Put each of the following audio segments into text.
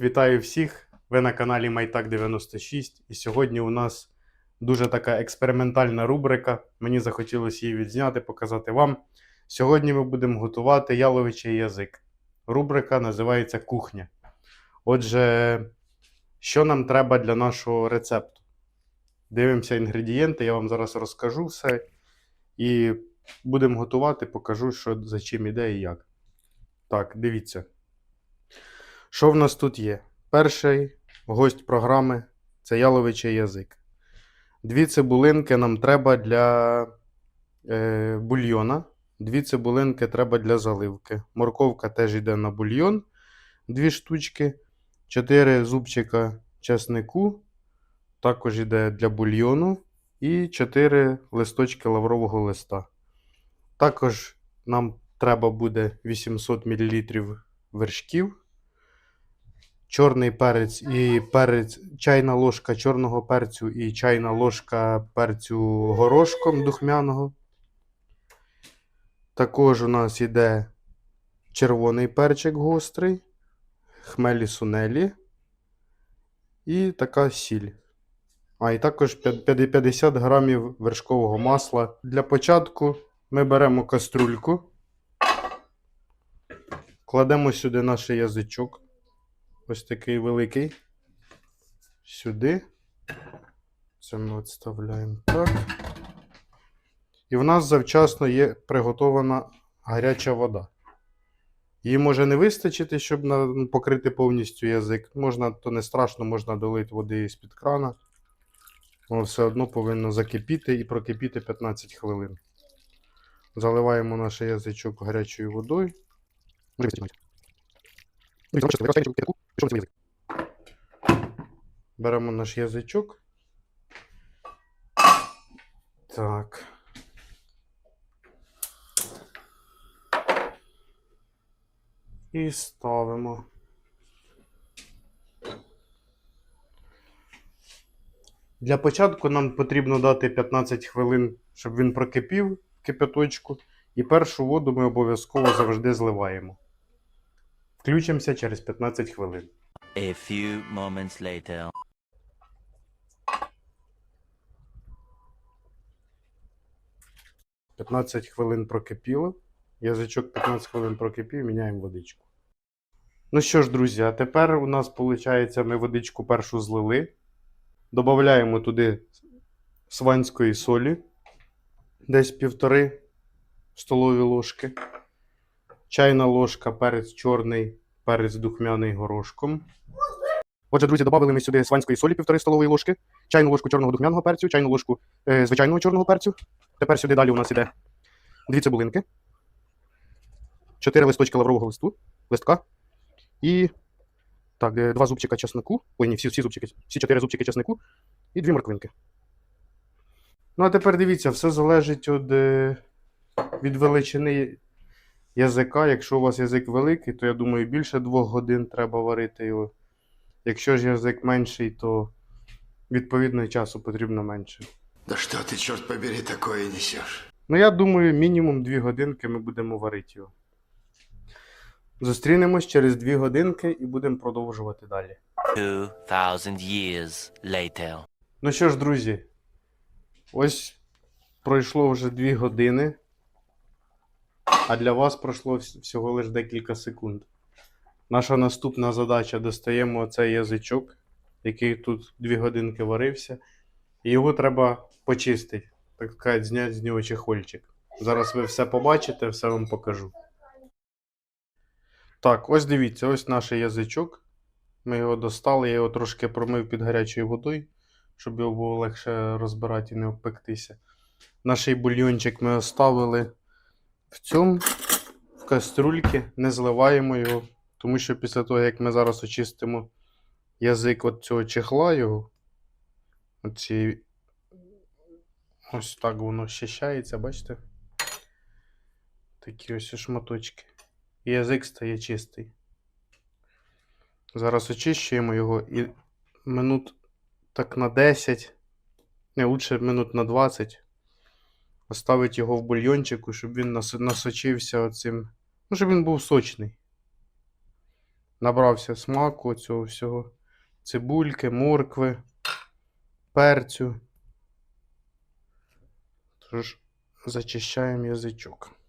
вітаю всіх! Ви на каналі Майтак 96 і сьогодні у нас дуже така експериментальна рубрика. Мені захотілося її відзняти, показати вам. Сьогодні ми будемо готувати яловичий язик. Рубрика називається Кухня. Отже, що нам треба для нашого рецепту? Дивимося інгредієнти, я вам зараз розкажу все. І будемо готувати, покажу, що за чим іде і як. Так, дивіться. Що в нас тут є? Перший гость програми це яловичий язик. Дві цибулинки нам треба для е, бульйона. Дві цибулинки треба для заливки. Морковка теж йде на бульйон. Дві штучки. Чотири зубчика чеснику. Також йде для бульйону. І 4 листочки лаврового листа. Також нам треба буде 800 мл вершків чорний перець і перець, чайна ложка чорного перцю і чайна ложка перцю горошком духмяного. Також у нас йде червоний перчик гострий, хмелі сунелі і така сіль. А, і також 50 грамів вершкового масла. Для початку ми беремо каструльку, кладемо сюди наш язичок. Ось такий великий. Сюди. Це ми відставляємо так. І в нас завчасно є приготована гаряча вода. Її може не вистачити, щоб покрити повністю язик. Можна, то не страшно, можна долити води з-під крана. Воно все одно повинно закипіти і прокипіти 15 хвилин. Заливаємо наш язичок гарячою водою. Беремо наш язичок. Так. І ставимо. Для початку нам потрібно дати 15 хвилин, щоб він прокипів кипяточку. І першу воду ми обов'язково завжди зливаємо. Включимося через 15 хвилин. A few moments later. — 15 хвилин прокипіло. Язичок 15 хвилин прокипів, міняємо водичку. Ну що ж, друзі, а тепер у нас виходить, ми водичку першу злили. Додаємо туди сванської солі, десь півтори столові ложки. Чайна ложка, перець чорний, перець духмяний горошком. Отже, друзі, додали ми сюди сванської солі півтори столової ложки, чайну ложку чорного духмяного перцю, чайну ложку е, звичайного чорного перцю. Тепер сюди далі у нас іде дві цибулинки, чотири листочки лаврового листу, листка і так, е, два зубчика чеснику. Ой, ні, всі, всі зубчики, всі чотири зубчики чеснику і дві морквинки. Ну, а тепер дивіться, все залежить від, е, від величини язика. Якщо у вас язик великий, то я думаю, більше двох годин треба варити його. Якщо ж язик менший, то відповідно і часу потрібно менше. Да что ты, черт побери, такое несешь? Ну, я думаю, мінімум 2 годинки ми будемо варити його. Зустрінемось через 2 годинки і будемо продовжувати далі. Two thousand years later. Ну що ж, друзі, ось пройшло вже 2 години, а для вас пройшло всього лише декілька секунд. Наша наступна задача достаємо оцей язичок, який тут 2 годинки варився, і його треба почистити, так сказати, зняти з нього чехольчик. Зараз ви все побачите, все вам покажу. Так, ось дивіться, ось наш язичок. Ми його достали, я його трошки промив під гарячою водою, щоб його було легше розбирати і не обпектися. Наш бульйончик ми оставили в цьому, в каструльці, не зливаємо його, тому що після того, як ми зараз очистимо язик от цього чехла його, оці... ось так воно щищається, бачите? Такі ось шматочки. І язик стає чистий. Зараз очищуємо його і минут так на 10, не лучше минут на 20. Оставить його в бульйончику, щоб він насочився оцим. Ну, щоб він був сочний. набрався смаку цього всього. Цибульки, моркви, перцю. Тож зачищаємо язичок.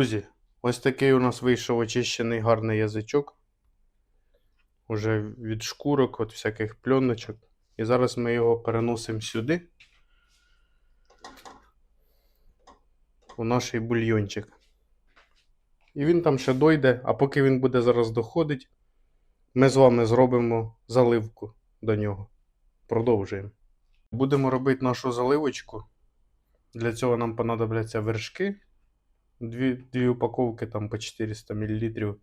Друзі, ось такий у нас вийшов очищений гарний язичок. Уже від шкурок, від всяких пльоночок. І зараз ми його переносимо сюди. У наш бульйончик. І він там ще дойде, а поки він буде зараз доходити, ми з вами зробимо заливку до нього. Продовжуємо. Будемо робити нашу заливочку. Для цього нам понадобляться вершки. Дві, дві упаковки там по 400 мл.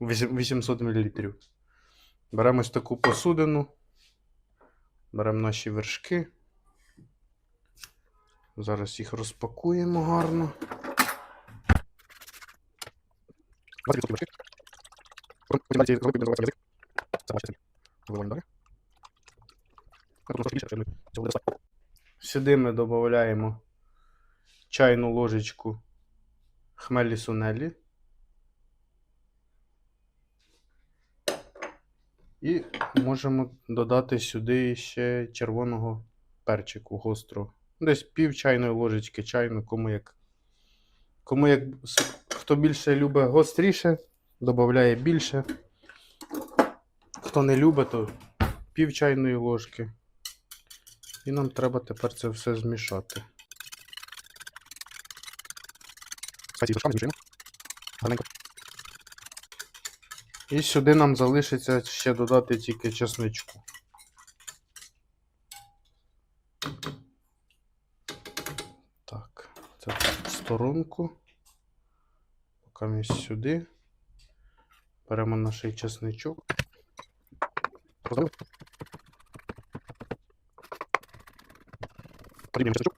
800 мл. Беремо ось таку посудину. Беремо наші вершки. Зараз їх розпакуємо гарно. 20% вершки. Потім далі цієї заливки будемо заливати язик. Це бачите. Виливаємо далі. А тут трошки більше, ще цього буде достатньо. Сюди ми додаємо чайну ложечку хмелі сунелі. І можемо додати сюди ще червоного перчику гострого. Десь пів чайної ложечки чайну, кому як. Кому як хто більше любить гостріше, додає більше. Хто не любить, то пів чайної ложки. І нам треба тепер це все змішати. Спеції трошки змішуємо. Гарненько. І сюди нам залишиться ще додати тільки чесничку. Так, це в сторонку. Поки ми сюди. Беремо наш чесничок. Розуміли? Подрібнюємо чесничок.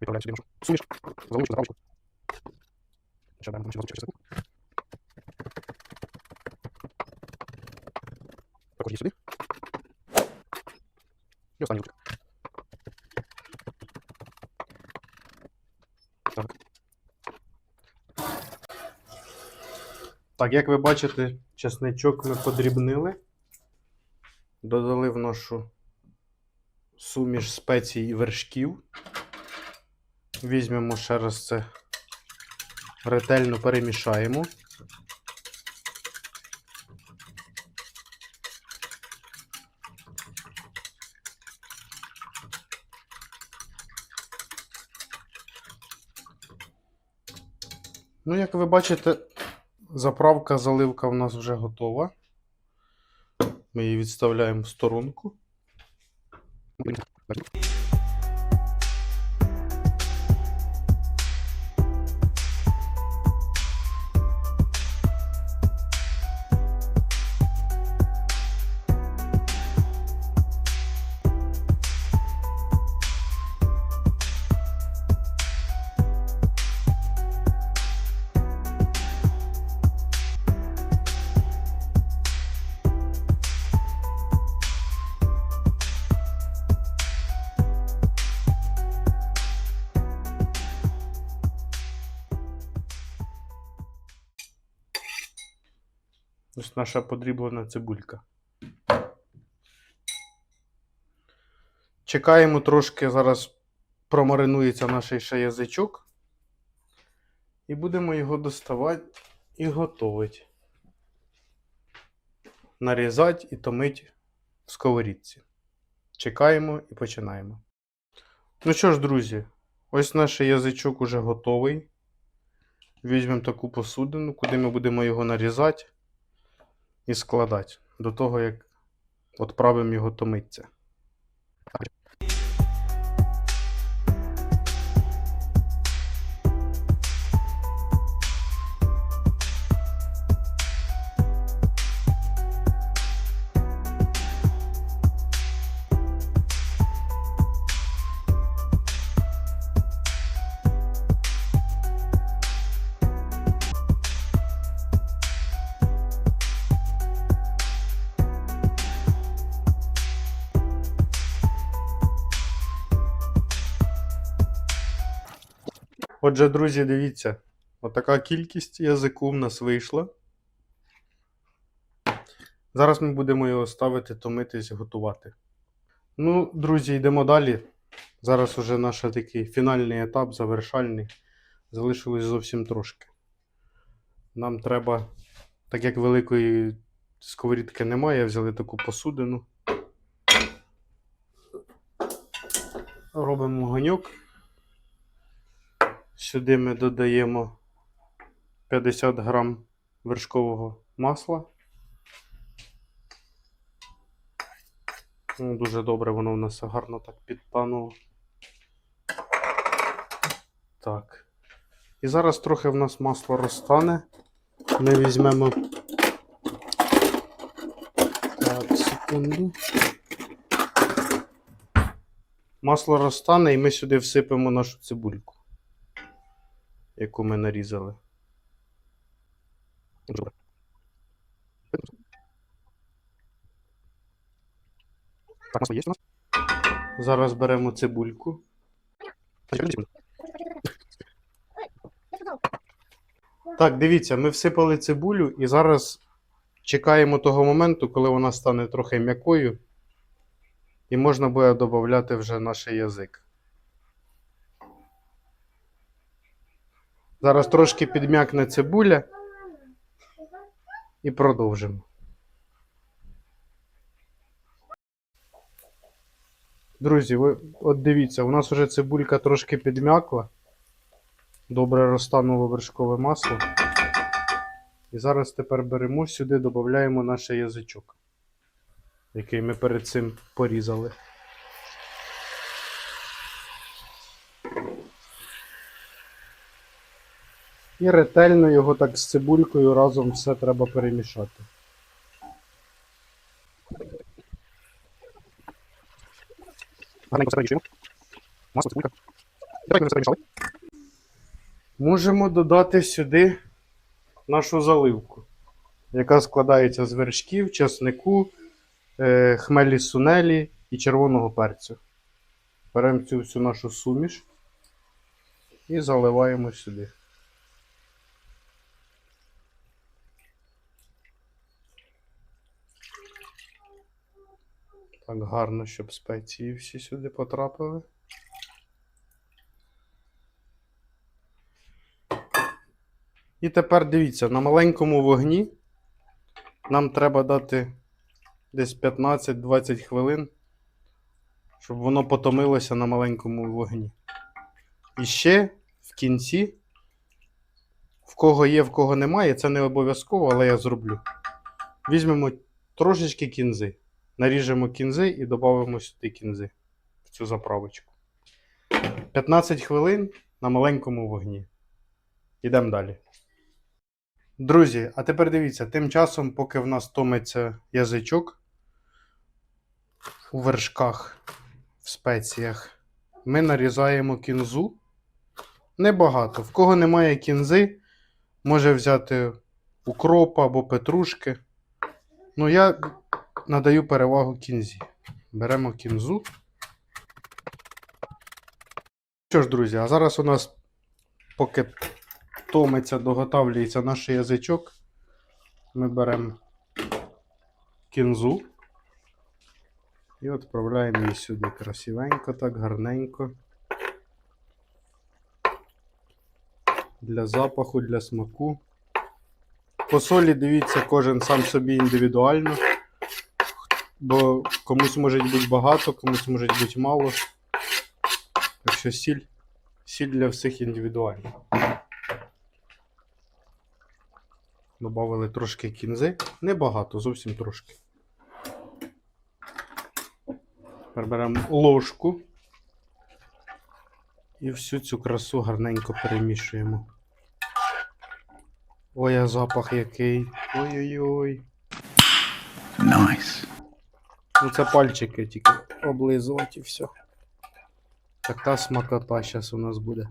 Відправляємо сюди нашу суміш. Залишку заправочку. Ще даємо там ще залишку чеснику. Також її сюди. І останній лучик. Так. Так, як ви бачите, чесничок ми подрібнили. Додали в нашу суміш спецій і вершків. Візьмемо ще раз це ретельно перемішаємо. Ну, як ви бачите, заправка, заливка в нас вже готова. Ми її відставляємо в сторонку. Ось наша подріблена цибулька. Чекаємо трошки, зараз промаринується наш ще язичок. І будемо його доставати і готувати. Нарізати і томити в сковорідці. Чекаємо і починаємо. Ну що ж, друзі, ось наш язичок уже готовий. Візьмемо таку посудину, куди ми будемо його нарізати і складати до того, як відправимо його томитися. Отже, друзі, дивіться, отака кількість язику в нас вийшла. Зараз ми будемо його ставити, томитись, готувати. Ну, друзі, йдемо далі. Зараз уже наш такий фінальний етап, завершальний. Залишилось зовсім трошки. Нам треба, так як великої сковорідки немає, взяли таку посудину. Робимо ганьок. Сюди ми додаємо 50 грам вершкового масла. Ну, дуже добре, воно в нас гарно так підтануло. Так. І зараз трохи в нас масло розтане. Ми візьмемо. Так, секунду. Масло розтане і ми сюди всипемо нашу цибульку, яку ми нарізали. Так, є у нас. Зараз беремо цибульку. Так, дивіться, ми всипали цибулю і зараз чекаємо того моменту, коли вона стане трохи м'якою. І можна буде додати вже наш язик. Зараз трошки підм'якне цибуля. І продовжимо. Друзі, ви от дивіться, у нас вже цибулька трошки підм'якла. Добре розтануло вершкове масло. І зараз тепер беремо сюди, додаємо наш язичок, який ми перед цим порізали. І ретельно його так з цибулькою разом все треба перемішати. Гарненько все перемішуємо. Масло, цибулька. Давайте ми все перемішали. Можемо додати сюди нашу заливку, яка складається з вершків, часнику, е, хмелі сунелі і червоного перцю. Беремо цю всю нашу суміш і заливаємо сюди. Так гарно, щоб спеції всі сюди потрапили. І тепер дивіться, на маленькому вогні нам треба дати десь 15-20 хвилин, щоб воно потомилося на маленькому вогні. І ще в кінці, в кого є, в кого немає, це не обов'язково, але я зроблю. Візьмемо трошечки кінзи. Наріжемо кінзи і додамо сюди кінзи в цю заправочку. 15 хвилин на маленькому вогні. Йдемо далі. Друзі, а тепер дивіться, тим часом, поки в нас томиться язичок у вершках, в спеціях, ми нарізаємо кінзу. Небагато. В кого немає кінзи, може взяти укропа або петрушки. Ну, я надаю перевагу кінзі. Беремо кінзу. Що ж, друзі, а зараз у нас поки томиться, доготавлюється наш язичок. Ми беремо кінзу і відправляємо її сюди красивенько, так, гарненько. Для запаху, для смаку. По солі дивіться, кожен сам собі індивідуально. Бо комусь може бути багато, комусь може бути мало. Так що сіль, сіль для всіх індивідуальна. Добавили трошки кінзи. Небагато, зовсім трошки. Тепер беремо ложку. І всю цю красу гарненько перемішуємо. Ой, а запах який. Ой-ой-ой. Nice. Ну це пальчики тільки облизувати і все. Така смакота зараз у нас буде.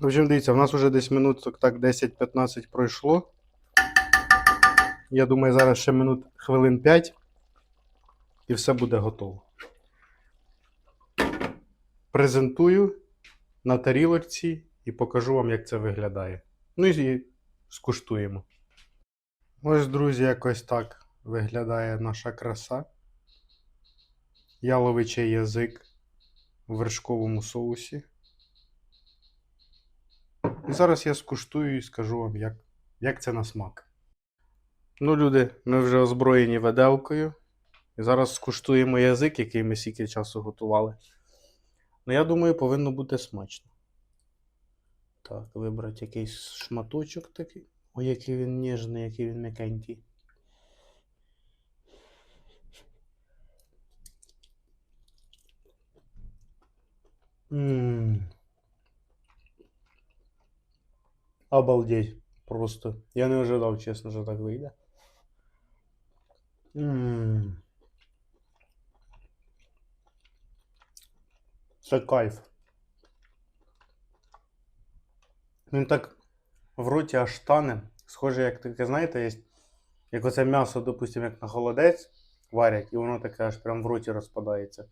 В общем, дивіться, в нас вже десь минут так 10-15 пройшло. Я думаю, зараз ще минут хвилин 5 і все буде готово. презентую на тарілочці і покажу вам, як це виглядає. Ну і скуштуємо. Ось, друзі, якось так виглядає наша краса. Яловичий язик в вершковому соусі. І зараз я скуштую і скажу вам, як, як це на смак. Ну, люди, ми вже озброєні веделкою. І зараз скуштуємо язик, який ми стільки часу готували. Ну, я думаю, повинно бути смачно. Так, вибрати якийсь шматочок такий. Ой, який він ніжний, який він м'якенький. Ммм. Обалдеть. Просто. Я не ожидав, чесно, що так вийде. Ммм. Це кайф. Він так в роті аж тане. Схоже, як таке, знаєте, є. Як оце м'ясо, допустимо, як на холодець варять, і воно таке аж прям в роті розпадається.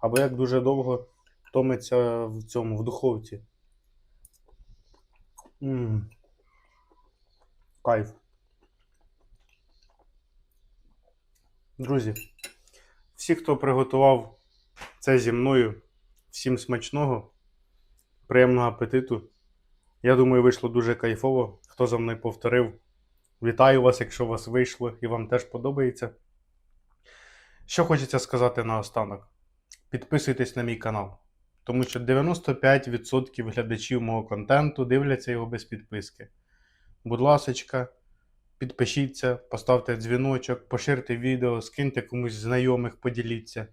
Або як дуже довго томиться в цьому, в духовці. Ммм. Кайф. Друзі, всі, хто приготував це зі мною, всім смачного, приємного апетиту. Я думаю, вийшло дуже кайфово. Хто за мною повторив, вітаю вас, якщо у вас вийшло і вам теж подобається. Що хочеться сказати наостанок: підписуйтесь на мій канал, тому що 95% глядачів мого контенту дивляться його без підписки. Будь ласочка, підпишіться, поставте дзвіночок, поширте відео, скиньте комусь знайомих, поділіться.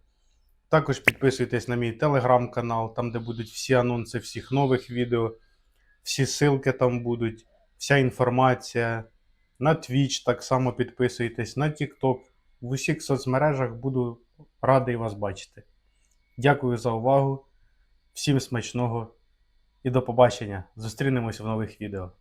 Також підписуйтесь на мій телеграм-канал, там, де будуть всі анонси всіх нових відео, всі ссылки там будуть, вся інформація. На Twitch так само підписуйтесь, на TikTok. В усіх соцмережах буду радий вас бачити. Дякую за увагу. Всім смачного і до побачення. Зустрінемось в нових відео.